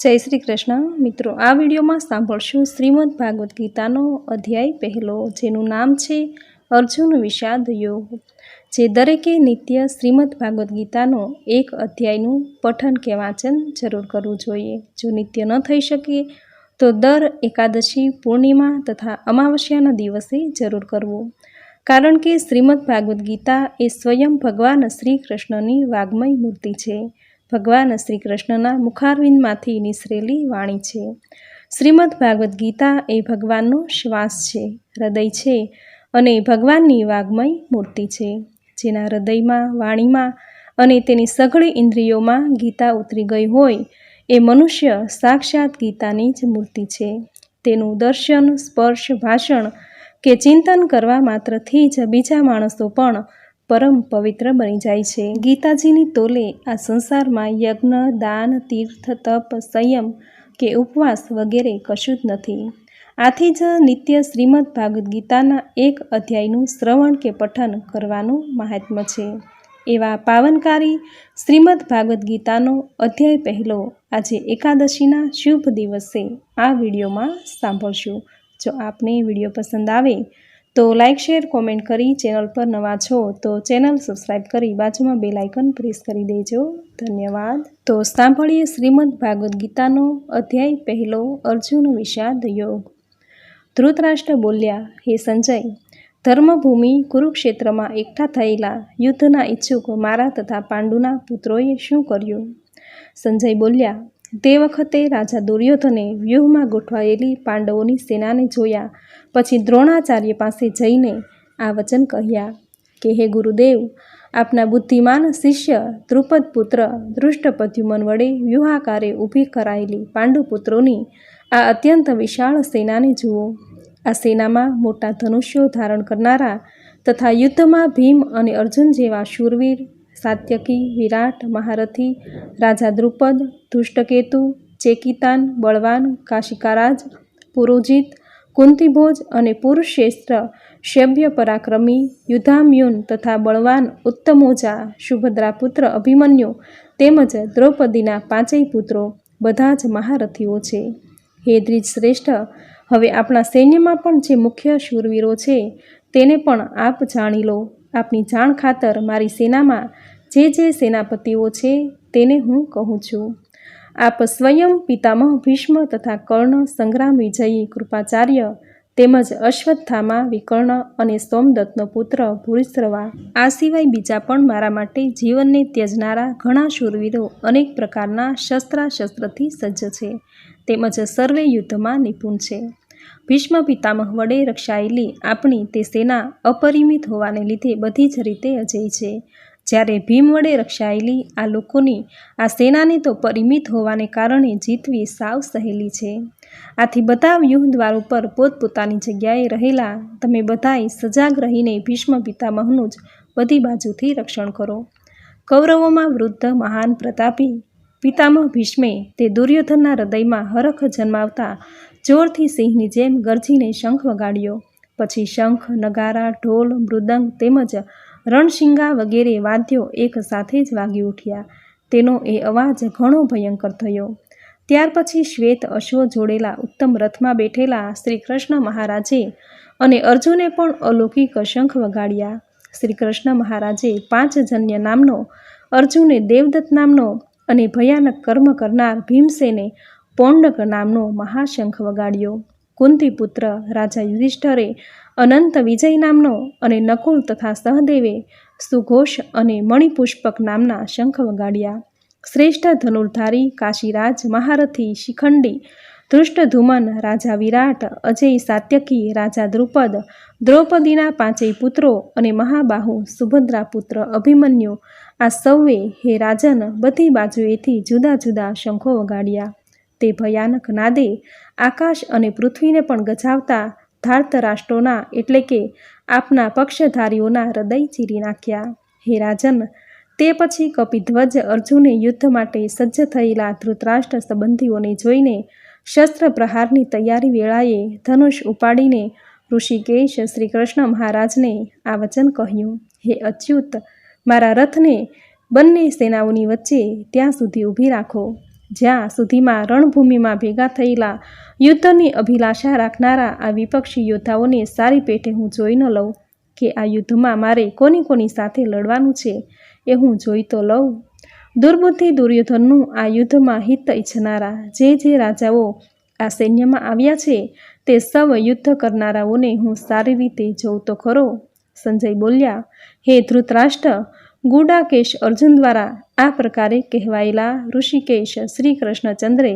જય શ્રી કૃષ્ણ. મિત્રો, આ વિડીયોમાં સાંભળશું શ્રીમદ ભાગવદ્ ગીતાનો અધ્યાય પહેલો, જેનું નામ છે અર્જુન વિષાદ યોગ, જે દરેકે નિત્ય શ્રીમદ ભાગવદ્ ગીતાનો એક અધ્યાયનું પઠન કે વાંચન જરૂર કરવું જોઈએ. જો નિત્ય ન થઈ શકે, તો દર એકાદશી પૂર્ણિમા તથા અમાવસ્યાના દિવસે જરૂર કરવું. કારણ કે શ્રીમદ ભાગવદ્ ગીતા એ સ્વયં ભગવાન શ્રી કૃષ્ણની વાગ્મય મૂર્તિ છે. ભગવાન શ્રી કૃષ્ણના મુખારવિંદમાંથી નિસરેલી વાણી છે. શ્રીમદ ભાગવદ્ ગીતા એ ભગવાનનો શ્વાસ છે, હૃદય છે અને ભગવાનની વાગ્મય મૂર્તિ છે. જેના હૃદયમાં, વાણીમાં અને તેની સઘળી ઇન્દ્રિયોમાં ગીતા ઉતરી ગઈ હોય એ મનુષ્ય સાક્ષાત ગીતાની જ મૂર્તિ છે. તેનું દર્શન, સ્પર્શ, ભાષણ કે ચિંતન કરવા માત્રથી જ બીજા માણસો પણ પરમ પવિત્ર બની જાય છે. ગીતાજીની તોલે આ સંસારમાં યજ્ઞ, દાન, તીર્થ, તપ, સંયમ કે ઉપવાસ વગેરે કશું જ નથી. આથી જ નિત્ય શ્રીમદ ભાગવદ્ ગીતાના એક અધ્યાયનું શ્રવણ કે પઠન કરવાનું મહાત્મ્ય છે. એવા પાવનકારી શ્રીમદ ભાગવદ્ ગીતાનો અધ્યાય પહેલો આજે એકાદશીના શુભ દિવસે આ વિડીયોમાં સાંભળશું. જો આપને વીડિયો પસંદ આવે તો લાઇક શેર, કોમેન્ટ કરી ચેનલ પર નવા છો તો ચેનલ સબસ્ક્રાઈબ કરી બાજુમાં બે લાઇકન પ્રેસ કરી દેજો. ધન્યવાદ. તો સાંભળીએ શ્રીમદ ભાગવદ્ ગીતાનો અધ્યાય પહેલો, અર્જુન વિષાદ યોગ. ધૃતરાષ્ટ્ર બોલ્યા, હે સંજય, ધર્મભૂમિ કુરુક્ષેત્રમાં એકઠા થયેલા યુદ્ધના ઈચ્છુક મારા તથા પાંડુના પુત્રોએ શું કર્યું? સંજય બોલ્યા તે વખતે રાજા દુર્યોધને વ્યૂહમાં ગોઠવાયેલી પાંડવોની સેનાને જોયા, પછી દ્રોણાચાર્ય પાસે જઈને આ વચન કહ્યા કે, હે ગુરુદેવ, આપના બુદ્ધિમાન શિષ્ય દ્રુપદ પુત્ર દૃષ્ટપદ્યુમન વડે વ્યૂહાકારે ઊભી કરાયેલી પાંડુપુત્રોની આ અત્યંત વિશાળ સેનાને જુઓ. આ સેનામાં મોટા ધનુષ્યો ધારણ કરનારા તથા યુદ્ધમાં ભીમ અને અર્જુન જેવા શૂરવીર સાત્યકી, વિરાટ, મહારથી, રાજા દ્રુપદ, ધુષ્ટકેતુ, ચેકિતાન, બળવાન, કાશિકારાજ, પુરોજિત, કુંતીભોજ અને પુરુષેસ્ત્ર શૈબ્ય પરાક્રમી, યુદ્ધામ્યુન તથા બળવાન ઉત્તમોજા સુભદ્રા પુત્ર અભિમન્યુ તેમજ દ્રૌપદીના પાંચેય પુત્રો બધા જ મહારથીઓ છે. હે દ્રિજ શ્રેષ્ઠ હવે આપણા સૈન્યમાં પણ જે મુખ્ય શૂરવીરો છે, તેને પણ આપ જાણી લો. આપની જાણ ખાતર મારી સેનામાં જે જે સેનાપતિઓ છે તેને હું કહું છું. આપ સ્વયં પિતામહ ભીષ્મ તથા કર્ણ સંગ્રામ વિજયી કૃપાચાર્ય તેમજ અશ્વત્થામા, વિકર્ણ અને સોમદત્તનો પુત્ર ભૂરિશ્રવા. આ સિવાય બીજા પણ મારા માટે જીવનને ત્યજનારા ઘણા શૂરવીરો અનેક પ્રકારના શસ્ત્રાશસ્ત્રથી સજ્જ છે. તેમજ સર્વે યુદ્ધમાં નિપુણ છે. ભીષ્મ પિતામહ વડે રક્ષાયેલી આપણી તે સેના અપરિમિત હોવાને લીધે બધી જ રીતે અજય છે. જ્યારે ભીમ વડે રક્ષાયેલી આ લોકોની આ સેનાને તો પરિમિત હોવાને કારણે જીતવી સાવ સહેલી છે. આથી બધા વ્યુહદ્વાર ઉપર પોતપોતાની જગ્યાએ રહેલા તમે બધાએ સજાગ રહીને ભીષ્મ પિતામહનું જ બધી બાજુથી રક્ષણ કરો. કૌરવોમાં વૃદ્ધ મહાન પ્રતાપી પિતામહ ભીષ્મે તે દુર્યોધનના હૃદયમાં હરખ જન્માવતા જોરથી સિંહની જેમ ગરજીને શંખ વગાડ્યો. પછી શંખ, નગારા, ઢોલ, મૃદંગ તેમજ રણશિંગા વગેરે વાદ્યો એક સાથે જ વાગી ઉઠ્યા. તેનો એ અવાજ ઘણો ભયંકર થયો. ત્યાર પછી શ્વેત અશ્વ જોડેલા ઉત્તમ રથમાં બેઠેલા શ્રી કૃષ્ણ મહારાજે અને અર્જુને પણ અલૌકિક શંખ વગાડ્યા. શ્રી કૃષ્ણ મહારાજે પાંચજન્ય નામનો અર્જુને દેવદત્ત નામનો અને ભયાનક કર્મ કરનાર ભીમસેને પૌંડક નામનો મહાશંખ વગાડ્યો. કુંતીપુત્ર રાજા યુધિષ્ઠરે અનંત વિજય નામનો અને નકુલ તથા સહદેવે સુઘોષ અને મણિપુષ્પક નામના શંખ વગાડ્યા. શ્રેષ્ઠ ધનુર્ધારી કાશીરાજ મહારથી શિખંડી, ધૃષ્ટધુમન રાજા વિરાટ, અજય સાત્યકી રાજા દ્રુપદ, દ્રૌપદીના પાંચેય પુત્રો અને મહાબાહુ સુભદ્રા પુત્ર અભિમન્યુ આ સૌએ હે રાજન બધી બાજુએથી જુદા જુદા શંખો વગાડ્યા. તે ભયાનક નાદે આકાશ અને પૃથ્વીને પણ ગજાવતા ધાર્તરાષ્ટ્રોના એટલે કે આપના પક્ષધારીઓના હૃદય ચીરી નાખ્યા. હે રાજન, તે પછી કપિધ્વજ અર્જુને યુદ્ધ માટે સજ્જ થયેલા ધૃતરાષ્ટ્ર સંબંધીઓને જોઈને શસ્ત્ર પ્રહારની તૈયારી વેળાએ ધનુષ ઉપાડીને ઋષિકેશ શ્રી કૃષ્ણ મહારાજને આ વચન કહ્યું, હે અચ્યુત, મારા રથને બંને સેનાઓની વચ્ચે ત્યાં સુધી ઊભી રાખો. જ્યાં સુધીમાં રણભૂમિમાં ભેગા થયેલા યુદ્ધની અભિલાષા રાખનારા આ વિપક્ષી યોદ્ધાઓને સારી પેઠે હું જોઈ ન લઉં કે આ યુદ્ધમાં મારે કોની કોની સાથે લડવાનું છે એ હું જોઈ તો લઉં. દુર્બુદ્ધિ દુર્યોધનનું આ યુદ્ધમાં હિત ઈચ્છનારા જે જે રાજાઓ આ સૈન્યમાં આવ્યા છે તે સૌ યુદ્ધ કરનારાઓને હું સારી રીતે જોઉં તો ખરો. સંજય બોલ્યા, હે ધૃતરાષ્ટ્ર ગુડાકેશ અર્જુન દ્વારા આ પ્રકારે કહેવાયેલા ઋષિકેશ શ્રી કૃષ્ણચંદ્રે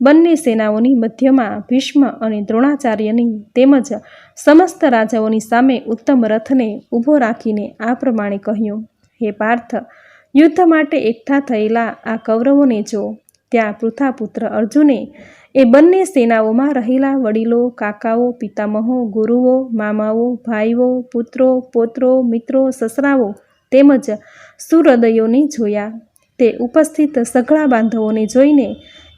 બંને સેનાઓની મધ્યમાં ભીષ્મ અને દ્રોણાચાર્યની તેમજ સમસ્ત રાજાઓની સામે ઉત્તમ રથને ઊભો રાખીને આ પ્રમાણે કહ્યું, હે પાર્થ, યુદ્ધ માટે એકઠા થયેલા આ કૌરવોને જો ત્યાં પૃથાપુત્ર અર્જુને, એ બંને સેનાઓમાં રહેલા વડીલો, કાકાઓ, પિતામહો, ગુરુઓ, મામાઓ, ભાઈઓ, પુત્રો, પોત્રો, મિત્રો, સસરાઓ તેમજ સુહૃદયોને જોયા. તે ઉપસ્થિત સઘળા બાંધવોને જોઈને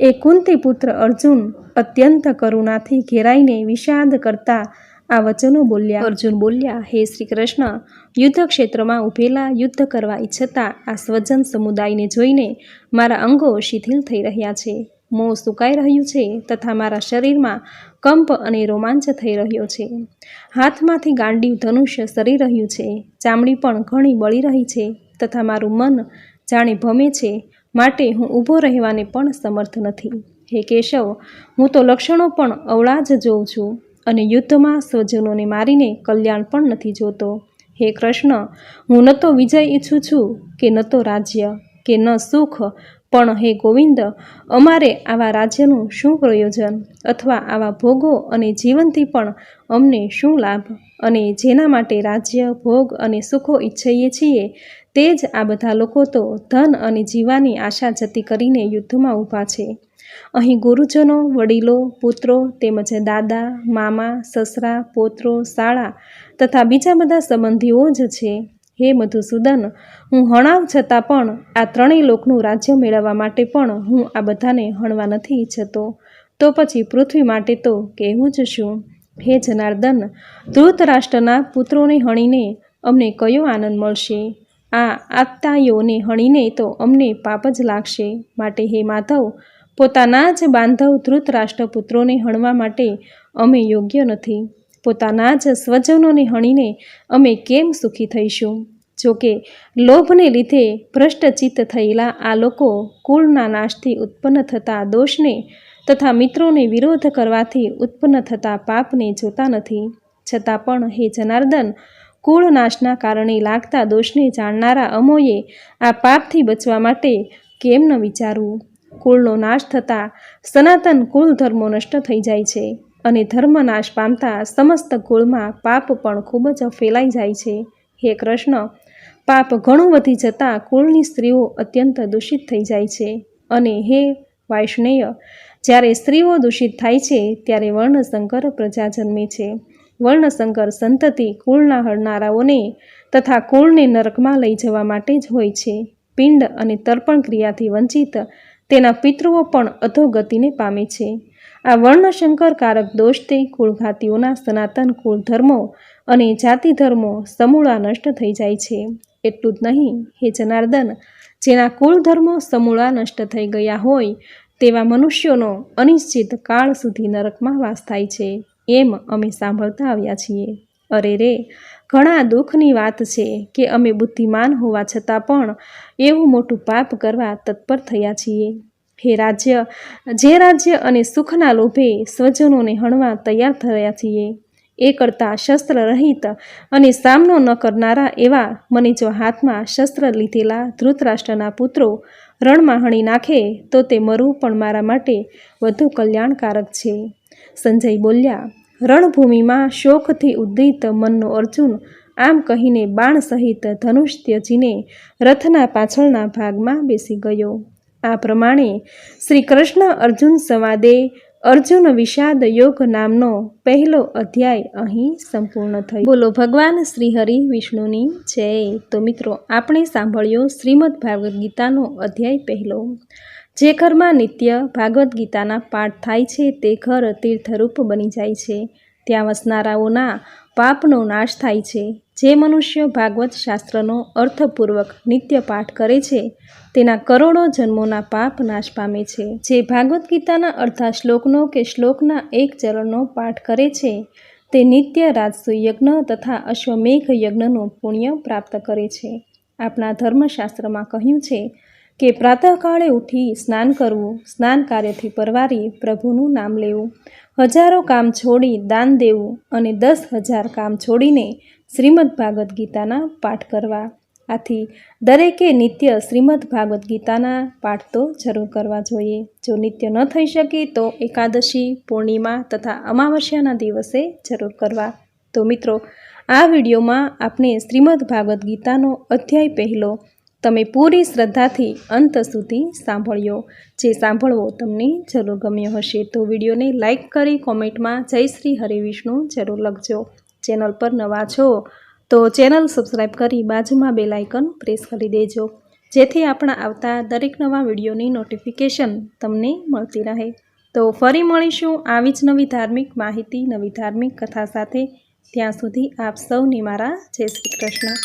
એ કુંતી પુત્ર અર્જુન અત્યંત કરુણાથી ઘેરાઈને વિષાદ કરતા આ વચનો બોલ્યા. અર્જુન બોલ્યા, હે શ્રી કૃષ્ણ યુદ્ધ ક્ષેત્રમાં ઊભેલા યુદ્ધ કરવા ઈચ્છતા આ સ્વજન સમુદાયને જોઈને મારા અંગો શિથિલ થઈ રહ્યા છે. મોં સુકાઈ રહ્યું છે તથા મારા શરીરમાં કંપ અને રોમાંચ થઈ રહ્યો છે. હાથમાંથી ગાંડી ધનુષ્ય સરી રહ્યું છે. ચામડી પણ ઘણી બળી રહી છે તથા મારું મન જાણે ભમે છે. માટે હું ઊભો રહેવાને પણ સમર્થ નથી. હે કેશવ, હું તો લક્ષણો પણ અવળા જ જોઉં છું અને યુદ્ધમાં સ્વજનોને મારીને કલ્યાણ પણ નથી જોતો. હે કૃષ્ણ, હું ન તો વિજય ઈચ્છું છું કે ન તો રાજ્ય, કે ન સુખ પણ હે ગોવિંદ, અમારે આવા રાજ્યનું શું પ્રયોજન અથવા આવા ભોગો અને જીવનથી પણ અમને શું લાભ? અને જેના માટે રાજ્ય, ભોગ અને સુખો ઈચ્છીએ છીએ, તે જ આ બધા લોકો તો ધન અને જીવાની આશા જતી કરીને યુદ્ધમાં ઊભા છે. અહીં ગુરુજનો, વડીલો, પુત્રો તેમજ દાદા, મામા, સસરા, પોત્રો, શાળા તથા બીજા બધા સંબંધીઓ જ છે. હે મધુસૂદન, હું હણાવ છતાં પણ આ ત્રણેય લોકનું રાજ્ય મેળવવા માટે પણ હું આ બધાને હણવા નથી ઈચ્છતો. તો પછી પૃથ્વી માટે તો કહેવું જ શું? હે જનાર્દન, ધૃતરાષ્ટ્રના પુત્રોને હણીને અમને કયો આનંદ મળશે? આ આત્તાયોને હણીને તો અમને પાપ જ લાગશે. માટે હે માધવ, પોતાના જ બાંધવ ધૃતરાષ્ટ્ર પુત્રોને હણવા માટે અમે યોગ્ય નથી. પોતાના જ સ્વજનોને હણીને અમે કેમ સુખી થઈશું? જોકે લોભને લીધે ભ્રષ્ટચિત્ત થયેલા આ લોકો કુળના નાશથી ઉત્પન્ન થતા દોષને તથા મિત્રોને વિરોધ કરવાથી ઉત્પન્ન થતા પાપને જોતા નથી. છતાં પણ હે જનાર્દન, કુળ નાશના કારણે લાગતા દોષને જાણનારા અમોએ આ પાપથી બચવા માટે કેમ ન વિચારવું કુળનો નાશ થતાં સનાતન કુળ ધર્મો નષ્ટ થઈ જાય છે. અને ધર્મનાશ પામતા સમસ્ત કુળમાં પાપ પણ ખૂબ જ ફેલાઈ જાય છે. હે કૃષ્ણ, પાપ ઘણું વધી જતાં કુળની સ્ત્રીઓ અત્યંત દૂષિત થઈ જાય છે. અને હે વૈષ્ણેય જ્યારે સ્ત્રીઓ દૂષિત થાય છે, ત્યારે વર્ણશંકર પ્રજા જન્મે છે. વર્ણશંકર સંતતિ કુળના હળનારાઓને તથા કુળને નરકમાં લઈ જવા માટે જ હોય છે. પિંડ અને તર્પણ ક્રિયાથી વંચિત તેના પિતૃઓ પણ અધોગતિને પામે છે. આ વર્ણશંકરકારક દોષથી કુળઘાતીઓના સનાતન કુળ ધર્મો અને જાતિ ધર્મો સમૂળા નષ્ટ થઈ જાય છે. એટલું જ નહીં, હે જનાર્દન, જેના કુળ ધર્મો સમૂળા નષ્ટ થઈ ગયા હોય, તેવા મનુષ્યોનો અનિશ્ચિત કાળ સુધી નરકમાં વાસ થાય છે. એમ અમે સાંભળતા આવ્યા છીએ. અરે રે, ઘણા દુઃખની વાત છે કે અમે બુદ્ધિમાન હોવા છતાં પણ એવું મોટું પાપ કરવા તત્પર થયા છીએ. હે રાજ્ય, જે રાજ્ય અને સુખના લોભે સ્વજનોને હણવા તૈયાર થયા છીએ, એ કરતાં શસ્ત્ર રહિત અને સામનો ન કરનારા એવા મને જો હાથમાં શસ્ત્ર લીધેલા ધૃતરાષ્ટ્રના પુત્રો રણમાં હણી નાખે તો તે મરવું પણ મારા માટે વધુ કલ્યાણકારક છે. સંજય બોલ્યા, રણભૂમિમાં શોકથી ઉદ્દિત મનનો અર્જુન આમ કહીને બાણ સહિત ધનુષ ત્યજીને રથના પાછળના ભાગમાં બેસી ગયો. આ પ્રમાણે શ્રી કૃષ્ણ અર્જુન સંવાદે અર્જુન વિષાદ યોગ નામનો પહેલો અધ્યાય અહીં સંપૂર્ણ થયો. બોલો ભગવાન શ્રી હરિ વિષ્ણુની જય. તો મિત્રો, આપણે સાંભળ્યો શ્રીમદ ભાગવદ્ ગીતાનો અધ્યાય પહેલો. જે ઘરમાં નિત્ય ભાગવદ્ ગીતાના પાઠ થાય છે, તે ઘર તીર્થરૂપ બની જાય છે. ત્યાં વસનારાઓના પાપનો નાશ થાય છે. જે મનુષ્ય ભાગવત શાસ્ત્રનો અર્થપૂર્વક નિત્ય પાઠ કરે છે, તેના કરોડો જન્મોના પાપ નાશ પામે છે. જે ભાગવદ્ ગીતાના અડધા શ્લોકનો કે શ્લોકના એક ચરણનો પાઠ કરે છે, તે નિત્ય રાજસુ યજ્ઞ તથા અશ્વમેઘ યજ્ઞનું પુણ્ય પ્રાપ્ત કરે છે. આપણા ધર્મશાસ્ત્રમાં કહ્યું છે કે પ્રાતઃકાળે ઉઠી સ્નાન કરવું, સ્નાન કાર્યથી પરવારી પ્રભુનું નામ લેવું, હજારો કામ છોડી દાન દેવું અને દસ હજાર કામ છોડીને શ્રીમદ ભાગવદ્ ગીતાના પાઠ કરવા. આથી દરેકે નિત્ય શ્રીમદ ભાગવદ્ ગીતાના પાઠ તો જરૂર કરવા જોઈએ. જો નિત્ય ન થઈ શકે તો એકાદશી, પૂર્ણિમા તથા અમાવસ્યાના દિવસે જરૂર કરવા. તો મિત્રો, આ વિડીયોમાં આપણે શ્રીમદ ભાગવદ્ ગીતાનો અધ્યાય પહેલો તમે પૂરી શ્રદ્ધાથી અંત સુધી સાંભળ્યો. જે સાંભળવો તમને જરૂર ગમ્યો હશે તો વિડીયોને લાઇક કરી કોમેન્ટમાં જય શ્રી હરિવિષ્ણુ જરૂર લખજો. ચેનલ પર નવા છો તો ચેનલ સબસ્ક્રાઈબ કરી બાજુમાં બેલ પ્રેસ કરી દેજો. જેથી આપણા આવતા દરેક નવા વિડીયોની નોટિફિકેશન તમને મળતી રહે. તો ફરી મળીશું આવી જ નવી ધાર્મિક માહિતી, નવી ધાર્મિક કથા સાથે. ત્યાં સુધી આપ સૌને મારા જય શ્રી કૃષ્ણ.